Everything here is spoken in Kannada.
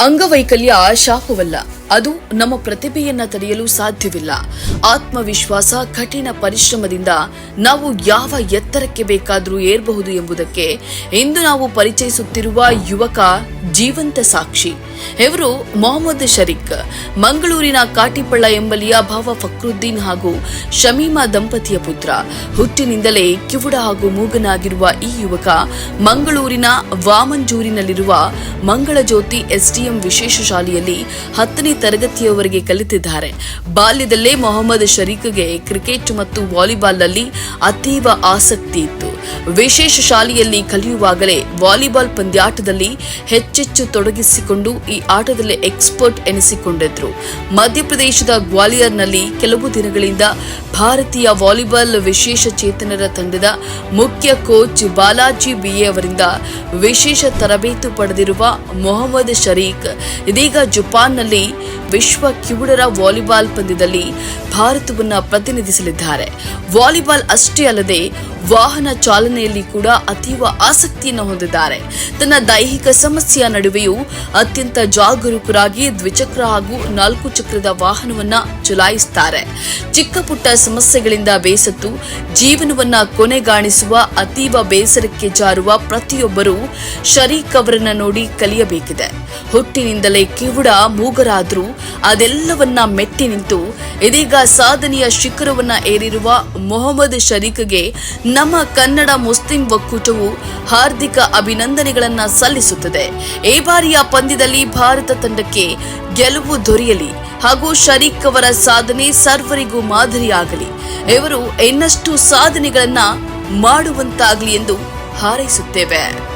ಅಂಗವೈಕಲ್ಯ ಶಾಪವಲ್ಲ. ಅದು ನಮ್ಮ ಪ್ರತಿಭೆಯನ್ನ ತಡೆಯಲು ಸಾಧ್ಯವಿಲ್ಲ. ಆತ್ಮವಿಶ್ವಾಸ, ಕಠಿಣ ಪರಿಶ್ರಮದಿಂದ ನಾವು ಯಾವ ಎತ್ತರಕ್ಕೆ ಬೇಕಾದರೂ ಏರಬಹುದು ಎಂಬುದಕ್ಕೆ ಇಂದು ನಾವು ಪರಿಚಯಿಸುತ್ತಿರುವ ಯುವಕ ಜೀವಂತ ಸಾಕ್ಷಿ. ಇವರು ಮೊಹಮ್ಮದ್ ಶರೀಕ್, ಮಂಗಳೂರಿನ ಕಾಟಿಪಳ್ಳ ಎಂಬಲಿಯ ಭಾವ ಫಕ್ರುದ್ದೀನ್ ಹಾಗೂ ಶಮೀಮಾ ದಂಪತಿಯ ಪುತ್ರ. ಹುಟ್ಟಿನಿಂದಲೇ ಕಿವುಡ ಹಾಗೂ ಮೂಗನಾಗಿರುವ ಈ ಯುವಕ ಮಂಗಳೂರಿನ ವಾಮಂಜೂರಿನಲ್ಲಿರುವ ಮಂಗಳಜ್ಯೋತಿ ಎಸ್ಡಿಎಂ ವಿಶೇಷ ಶಾಲೆಯಲ್ಲಿ ಹತ್ತನೇ ತರಗತಿಯವರೆಗೆ ಕಲಿತಿದ್ದಾರೆ. ಬಾಲ್ಯದಲ್ಲೇ ಮೊಹಮ್ಮದ್ ಶರೀಕ್ಗೆ ಕ್ರಿಕೆಟ್ ಮತ್ತು ವಾಲಿಬಾಲ್ನಲ್ಲಿ ಅತೀವ ಆಸಕ್ತಿ ಇತ್ತು. ವಿಶೇಷ ಶಾಲೆಯಲ್ಲಿ ಕಲಿಯುವಾಗಲೇ ವಾಲಿಬಾಲ್ ಪಂದ್ಯಾಟದಲ್ಲಿ ಹೆಚ್ಚೆಚ್ಚು ತೊಡಗಿಸಿಕೊಂಡು ಈ ಆಟದಲ್ಲಿ ಎಕ್ಸ್ಪರ್ಟ್ ಎನಿಸಿಕೊಂಡಿದ್ರು. ಮಧ್ಯಪ್ರದೇಶದ ಗ್ವಾಲಿಯರ್ನಲ್ಲಿ ಕೆಲವು ದಿನಗಳಿಂದ ಭಾರತೀಯ ವಾಲಿಬಾಲ್ ವಿಶೇಷ ಚೇತನರ ತಂಡದ ಮುಖ್ಯ ಕೋಚ್ ಬಾಲಾಜಿ ಬಿಎ ಅವರಿಂದ ವಿಶೇಷ ತರಬೇತು ಪಡೆದಿರುವ ಮೊಹಮ್ಮದ್ ಶರೀಕ್, ಇದೀಗ ಜಪಾನ್ನಲ್ಲಿ ವಿಶ್ವ ಕಿವುಡರ ವಾಲಿಬಾಲ್ ಪಂದ್ಯದಲ್ಲಿ ಭಾರತವನ್ನು ಪ್ರತಿನಿಧಿಸಲಿದ್ದಾರೆ. ವಾಲಿಬಾಲ್ ಅಷ್ಟೇ ಅಲ್ಲದೆ ವಾಹನ ಚಾಲನೆಯಲ್ಲಿ ಕೂಡ ಅತೀವ ಆಸಕ್ತಿಯನ್ನು ಹೊಂದಿದ್ದಾರೆ. ತನ್ನ ದೈಹಿಕ ಸಮಸ್ಯೆಯ ನಡುವೆಯೂ ಅತ್ಯಂತ ಜಾಗರೂಕರಾಗಿ ದ್ವಿಚಕ್ರ ಹಾಗೂ ನಾಲ್ಕು ಚಕ್ರದ ವಾಹನವನ್ನ ಚಲಾಯಿಸುತ್ತಾರೆ. ಚಿಕ್ಕ ಪುಟ್ಟ ಸಮಸ್ಯೆಗಳಿಂದ ಬೇಸತ್ತು ಜೀವನವನ್ನ ಕೊನೆಗಾಣಿಸುವ ಅತೀವ ಬೇಸರಕ್ಕೆ ಜಾರುವ ಪ್ರತಿಯೊಬ್ಬರೂ ಶರೀಕ್ ಅವರನ್ನ ನೋಡಿ ಕಲಿಯಬೇಕಿದೆ. ಹುಟ್ಟಿನಿಂದಲೇ ಕಿವುಡ ಮೂಗರಾದ್ರೂ ಅದೆಲ್ಲವನ್ನ ಮೆಟ್ಟಿ ನಿಂತು ಇದೀಗ ಸಾಧನೆಯ ಶಿಖರವನ್ನ ಏರಿರುವ ಮೊಹಮ್ಮದ್ ಶರೀಕ್ಗೆ ನಮ್ಮ ಕನ್ನಡ ಮುಸ್ಲಿಂ ಒಕ್ಕೂಟವು ಹಾರ್ದಿಕ ಅಭಿನಂದನೆಗಳನ್ನ ಸಲ್ಲಿಸುತ್ತದೆ. ಈ ಬಾರಿಯ ಪಂದ್ಯದಲ್ಲಿ ಭಾರತ ತಂಡಕ್ಕೆ ಗೆಲುವು ದೊರೆಯಲಿ ಹಾಗೂ ಶರೀಖ್ ಅವರ ಸಾಧನೆ ಸರ್ವರಿಗೂ ಮಾದರಿಯಾಗಲಿ. ಇವರು ಇನ್ನಷ್ಟು ಸಾಧನೆಗಳನ್ನ ಮಾಡುವಂತಾಗಲಿ ಎಂದು ಹಾರೈಸುತ್ತೇವೆ.